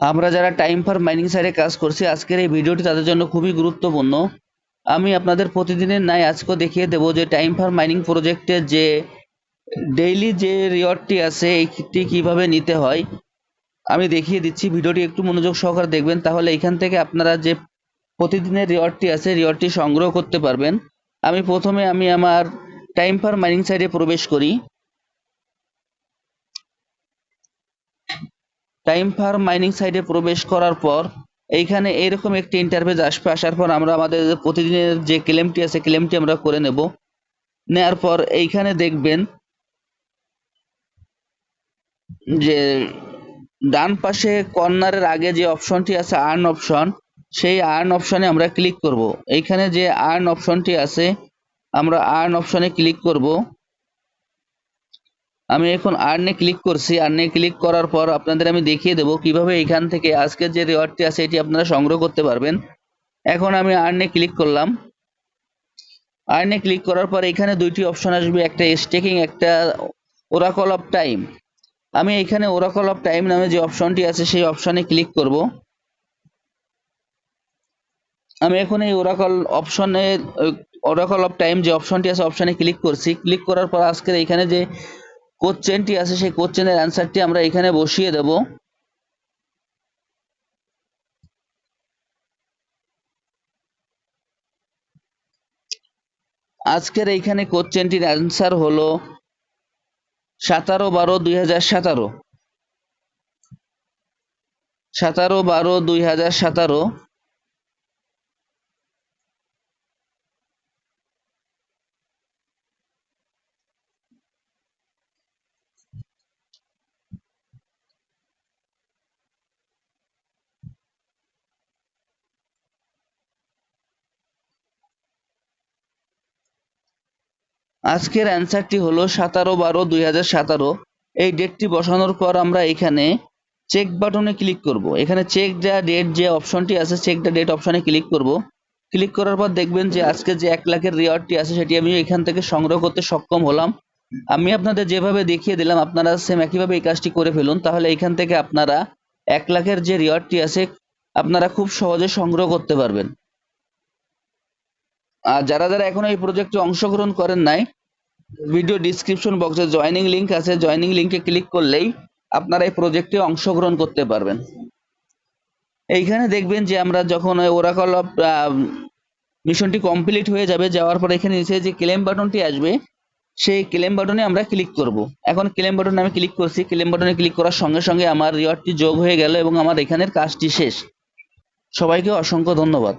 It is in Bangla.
আমরা যারা টাইম ফর মাইনিং সাইডে কাজ করছি, আজকের এই ভিডিওটি তাদের জন্য খুবই গুরুত্বপূর্ণ। আমি আপনাদের প্রতিদিনের নাই আজকেও দেখিয়ে দেব যে টাইম ফর মাইনিং প্রজেক্টের যে ডেইলি যে রিওয়ার্ডটি আছে, এইটি কীভাবে নিতে হয়। আমি দেখিয়ে দিচ্ছি ভিডিওটি একটু মনোযোগ সহকারে দেখবেন, তাহলে এখান থেকে আপনারা যে প্রতিদিনের রিওয়ার্ডটি আছে রিওয়ার্ডটি সংগ্রহ করতে পারবেন। আমি প্রথমে আমি আমার টাইম ফর মাইনিং সাইডে প্রবেশ করি। টাইম ফার্ম মাইনিং সাইটে প্রবেশ করার পর, এইখানে এরকম একটি ইন্টারফেস আসবে। আসার পর আমরা আমাদের প্রতিদিনের যে ক্লেমটি আছে ক্লেমটি আমরা করে নেব। নেয়ার পর এইখানে দেখবেন যে ডান পাশে কর্নারের আগে যে অপশনটি আছে আর্ন অপশন সেই আর্ন অপশনে আমরা ক্লিক করব। এইখানে যে আর্ন অপশনটি আছে, আমরা আর্ন অপশনে ক্লিক করব। আমি এখন আর্নে ক্লিক করছি। আর্নে ক্লিক করার পর আপনাদের আমি দেখিয়ে দেবো কীভাবে এখান থেকে আজকের যে রিওয়ার্ডটি আছে, এটি আপনারা সংগ্রহ করতে পারবেন। এখন আমি আর্নে ক্লিক করলাম। আর্নে ক্লিক করার পর এখানে দুইটি অপশন আসবে। একটা স্টেকিং একটা ওরাকল অফ টাইম আমি এখানে ওরাকল অফ টাইম নামে যে অপশনটি আছে, সেই অপশনে ক্লিক করব। আমি এখন এই ওরাকল অপশনে ওরাকল অফ টাইম যে অপশনটি আছে অপশনে ক্লিক করছি। ক্লিক করার পর আজকের এখানে যে কোশ্চেনটি আছে, সেই কোশ্চেনের অ্যান্সারটি আমরা এখানে বসিয়ে দেব। আজকের এইখানে কোশ্চেনটির অ্যান্সার হলো সাতারো বারো দুই হাজার সাতারো। সাতারো বারো দুই হাজার সাতারো। আজকের অ্যান্সারটি হলো সতেরো বারো দুই হাজার সতেরো। এই ডেটটি বসানোর পর আমরা এখানে চেক বাটনে ক্লিক করব। এখানে চেক দ্য ডেট যে অপশনটি আছে চেক দ্য ডেট অপশনে ক্লিক করব। ক্লিক করার পর দেখবেন যে আজকে যে এক লাখের রিওয়ার্ডটি আছে, সেটি আমি এখান থেকে সংগ্রহ করতে সক্ষম হলাম। আমি আপনাদের যেভাবে দেখিয়ে দিলাম, আপনারা সেম একইভাবে এই কাজটি করে ফেলুন। তাহলে এখান থেকে আপনারা এক লাখের যে রিওয়ার্ডটি আছে, আপনারা খুব সহজে সংগ্রহ করতে পারবেন। আর যারা যারা এখনও এই প্রজেক্টে অংশগ্রহণ করেন নাই ভিডিও ডিসক্রিপশন বক্সে জয়েনিং লিংক আছে। জয়েনিং লিংকে ক্লিক করলেই আপনারা এই প্রজেক্টে অংশগ্রহণ করতে পারবেন। এইখানে দেখবেন যে আমরা যখন ওরাকল মিশনটি কমপ্লিট হয়ে যাবে, যাওয়ার পর এখানে নিচে যে ক্লেম বাটনটি আসবে, সেই ক্লেম বাটনে আমরা ক্লিক করব। এখন ক্লেম বাটনে আমি ক্লিক করছি। ক্লেম বাটনে ক্লিক করার সঙ্গে সঙ্গে আমার রিওয়ার্ডটি যোগ হয়ে গেল এবং আমার এখানের কাজটি শেষ। সবাইকে অসংখ্য ধন্যবাদ।